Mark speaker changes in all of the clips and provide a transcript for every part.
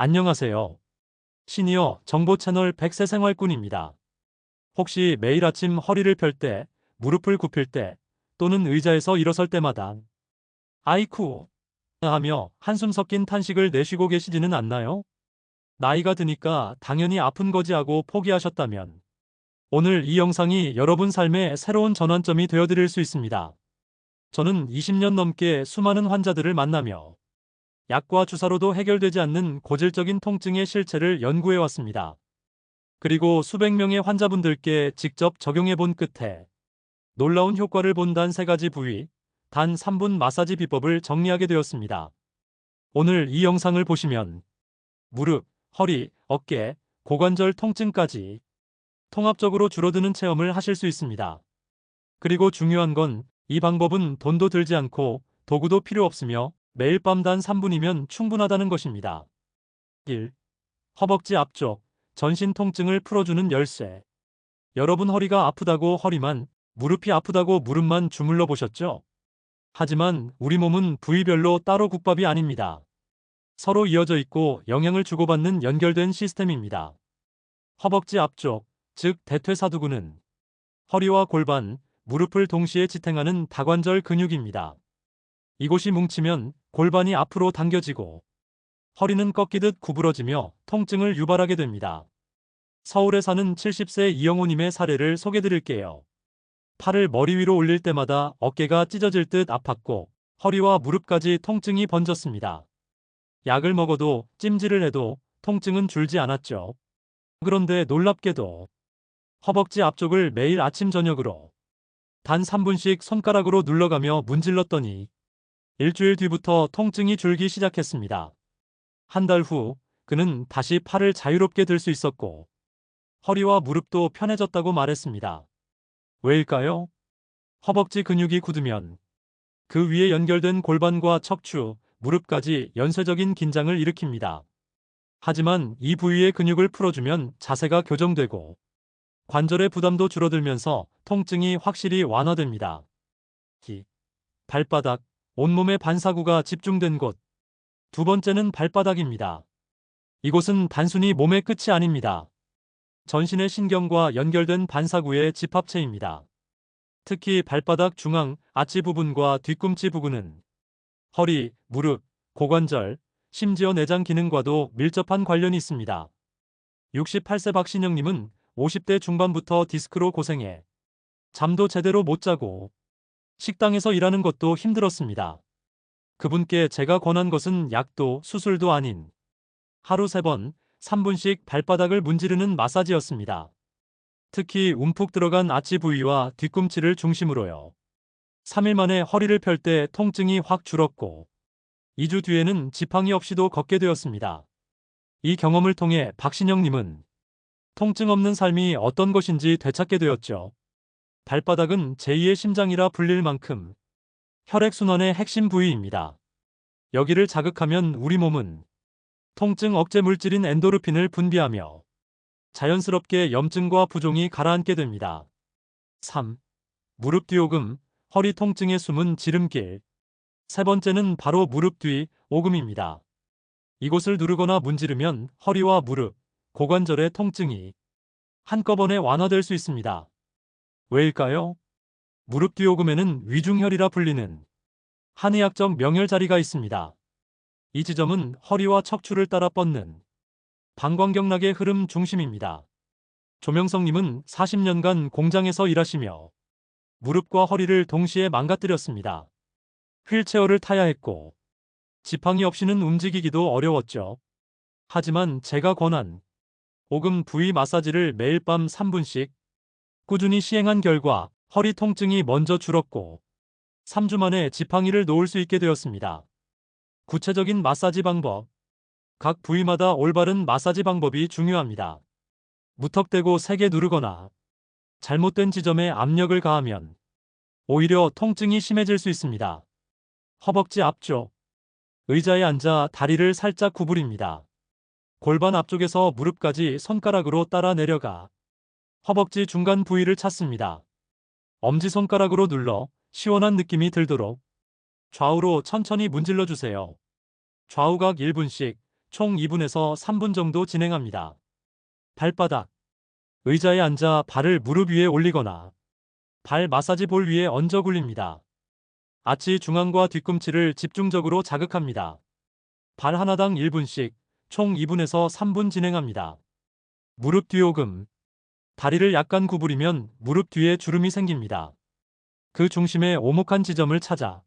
Speaker 1: 안녕하세요. 시니어 정보 채널 백세 생활꾼입니다. 혹시 매일 아침 허리를 펼 때, 무릎을 굽힐 때, 또는 의자에서 일어설 때마다 아이쿠 하며 한숨 섞인 탄식을 내쉬고 계시지는 않나요? 나이가 드니까 당연히 아픈 거지 하고 포기하셨다면 오늘 이 영상이 여러분 삶의 새로운 전환점이 되어드릴 수 있습니다. 저는 20년 넘게 수많은 환자들을 만나며 약과 주사로도 해결되지 않는 고질적인 통증의 실체를 연구해 왔습니다. 그리고 수백 명의 환자분들께 직접 적용해 본 끝에 놀라운 효과를 본 단 세 가지 부위, 단 3분 마사지 비법을 정리하게 되었습니다. 오늘 이 영상을 보시면 무릎, 허리, 어깨, 고관절 통증까지 통합적으로 줄어드는 체험을 하실 수 있습니다. 그리고 중요한 건 이 방법은 돈도 들지 않고 도구도 필요 없으며 매일 밤 단 3분이면 충분하다는 것입니다. 1. 허벅지 앞쪽, 전신 통증을 풀어주는 열쇠. 여러분 허리가 아프다고 허리만, 무릎이 아프다고 무릎만 주물러 보셨죠? 하지만 우리 몸은 부위별로 따로 국밥이 아닙니다. 서로 이어져 있고 영향을 주고받는 연결된 시스템입니다. 허벅지 앞쪽, 즉 대퇴사두근은 허리와 골반, 무릎을 동시에 지탱하는 다관절 근육입니다. 이곳이 뭉치면 골반이 앞으로 당겨지고 허리는 꺾이듯 구부러지며 통증을 유발하게 됩니다. 서울에 사는 70세 이영호님의 사례를 소개드릴게요. 팔을 머리 위로 올릴 때마다 어깨가 찢어질 듯 아팠고 허리와 무릎까지 통증이 번졌습니다. 약을 먹어도 찜질을 해도 통증은 줄지 않았죠. 그런데 놀랍게도 허벅지 앞쪽을 매일 아침 저녁으로 단 3분씩 손가락으로 눌러가며 문질렀더니 일주일 뒤부터 통증이 줄기 시작했습니다. 한 달 후 그는 다시 팔을 자유롭게 들 수 있었고 허리와 무릎도 편해졌다고 말했습니다. 왜일까요? 허벅지 근육이 굳으면 그 위에 연결된 골반과 척추, 무릎까지 연쇄적인 긴장을 일으킵니다. 하지만 이 부위의 근육을 풀어주면 자세가 교정되고 관절의 부담도 줄어들면서 통증이 확실히 완화됩니다. 기, 발바닥, 온몸의 반사구가 집중된 곳. 두 번째는 발바닥입니다. 이곳은 단순히 몸의 끝이 아닙니다. 전신의 신경과 연결된 반사구의 집합체입니다. 특히 발바닥 중앙, 아치 부분과 뒤꿈치 부근은 허리, 무릎, 고관절, 심지어 내장 기능과도 밀접한 관련이 있습니다. 68세 박신영님은 50대 중반부터 디스크로 고생해 잠도 제대로 못 자고 식당에서 일하는 것도 힘들었습니다. 그분께 제가 권한 것은 약도 수술도 아닌 하루 3번 3분씩 발바닥을 문지르는 마사지였습니다. 특히 움푹 들어간 아치 부위와 뒤꿈치를 중심으로요. 3일 만에 허리를 펼 때 통증이 확 줄었고 2주 뒤에는 지팡이 없이도 걷게 되었습니다. 이 경험을 통해 박신영님은 통증 없는 삶이 어떤 것인지 되찾게 되었죠. 발바닥은 제2의 심장이라 불릴 만큼 혈액순환의 핵심 부위입니다. 여기를 자극하면 우리 몸은 통증 억제 물질인 엔도르핀을 분비하며 자연스럽게 염증과 부종이 가라앉게 됩니다. 3. 무릎 뒤오금, 허리 통증의 숨은 지름길. 세 번째는 바로 무릎 뒤 오금입니다. 이곳을 누르거나 문지르면 허리와 무릎, 고관절의 통증이 한꺼번에 완화될 수 있습니다. 왜일까요? 무릎 뒤오금에는 위중혈이라 불리는 한의학적 명혈 자리가 있습니다. 이 지점은 허리와 척추를 따라 뻗는 방광경락의 흐름 중심입니다. 조명성님은 40년간 공장에서 일하시며 무릎과 허리를 동시에 망가뜨렸습니다. 휠체어를 타야 했고 지팡이 없이는 움직이기도 어려웠죠. 하지만 제가 권한 오금 부위 마사지를 매일 밤 3분씩 꾸준히 시행한 결과 허리 통증이 먼저 줄었고 3주 만에 지팡이를 놓을 수 있게 되었습니다. 구체적인 마사지 방법 각 부위마다 올바른 마사지 방법이 중요합니다. 무턱대고 세게 누르거나 잘못된 지점에 압력을 가하면 오히려 통증이 심해질 수 있습니다. 허벅지 앞쪽 의자에 앉아 다리를 살짝 구부립니다. 골반 앞쪽에서 무릎까지 손가락으로 따라 내려가 허벅지 중간 부위를 찾습니다. 엄지손가락으로 눌러 시원한 느낌이 들도록 좌우로 천천히 문질러 주세요. 좌우각 1분씩 총 2분에서 3분 정도 진행합니다. 발바닥. 의자에 앉아 발을 무릎 위에 올리거나 발 마사지 볼 위에 얹어 굴립니다. 아치 중앙과 뒤꿈치를 집중적으로 자극합니다. 발 하나당 1분씩 총 2분에서 3분 진행합니다. 무릎 뒤오금. 다리를 약간 구부리면 무릎 뒤에 주름이 생깁니다. 그 중심에 오목한 지점을 찾아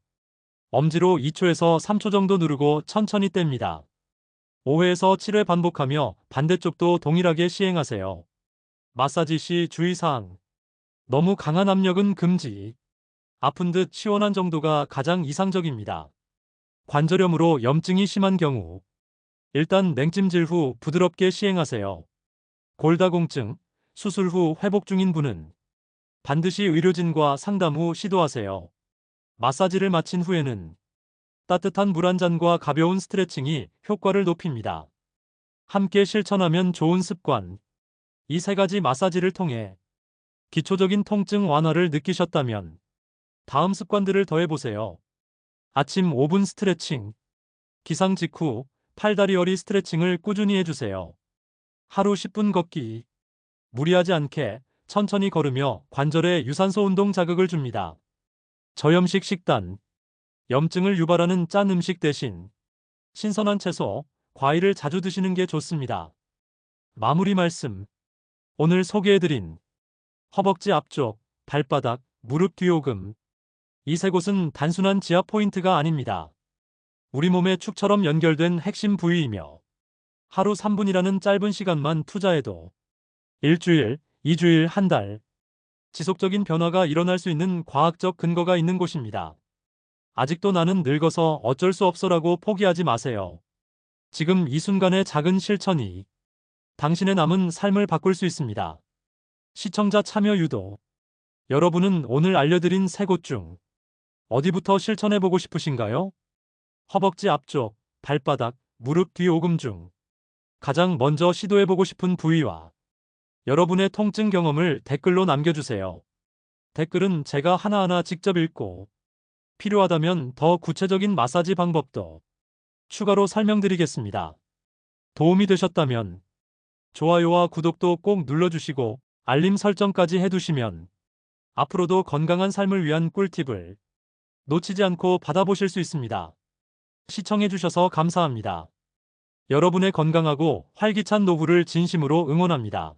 Speaker 1: 엄지로 2초에서 3초 정도 누르고 천천히 뗍니다. 5회에서 7회 반복하며 반대쪽도 동일하게 시행하세요. 마사지 시 주의사항. 너무 강한 압력은 금지. 아픈 듯 시원한 정도가 가장 이상적입니다. 관절염으로 염증이 심한 경우 일단 냉찜질 후 부드럽게 시행하세요. 골다공증, 수술 후 회복 중인 분은 반드시 의료진과 상담 후 시도하세요. 마사지를 마친 후에는 따뜻한 물 한 잔과 가벼운 스트레칭이 효과를 높입니다. 함께 실천하면 좋은 습관. 이 세 가지 마사지를 통해 기초적인 통증 완화를 느끼셨다면 다음 습관들을 더해보세요. 아침 5분 스트레칭. 기상 직후 팔다리 허리 스트레칭을 꾸준히 해주세요. 하루 10분 걷기. 무리하지 않게 천천히 걸으며 관절에 유산소 운동 자극을 줍니다. 저염식 식단. 염증을 유발하는 짠 음식 대신 신선한 채소, 과일을 자주 드시는 게 좋습니다. 마무리 말씀. 오늘 소개해드린 허벅지 앞쪽, 발바닥, 무릎 뒤오금. 이 세 곳은 단순한 지압 포인트가 아닙니다. 우리 몸의 축처럼 연결된 핵심 부위이며 하루 3분이라는 짧은 시간만 투자해도 일주일, 2주일, 한 달, 지속적인 변화가 일어날 수 있는 과학적 근거가 있는 곳입니다. 아직도 나는 늙어서 어쩔 수 없어라고 포기하지 마세요. 지금 이 순간의 작은 실천이 당신의 남은 삶을 바꿀 수 있습니다. 시청자 참여 유도. 여러분은 오늘 알려드린 세 곳 중 어디부터 실천해보고 싶으신가요? 허벅지 앞쪽, 발바닥, 무릎 뒤 오금 중 가장 먼저 시도해보고 싶은 부위와 여러분의 통증 경험을 댓글로 남겨주세요. 댓글은 제가 하나하나 직접 읽고 필요하다면 더 구체적인 마사지 방법도 추가로 설명드리겠습니다. 도움이 되셨다면 좋아요와 구독도 꼭 눌러주시고 알림 설정까지 해두시면 앞으로도 건강한 삶을 위한 꿀팁을 놓치지 않고 받아보실 수 있습니다. 시청해주셔서 감사합니다. 여러분의 건강하고 활기찬 노후를 진심으로 응원합니다.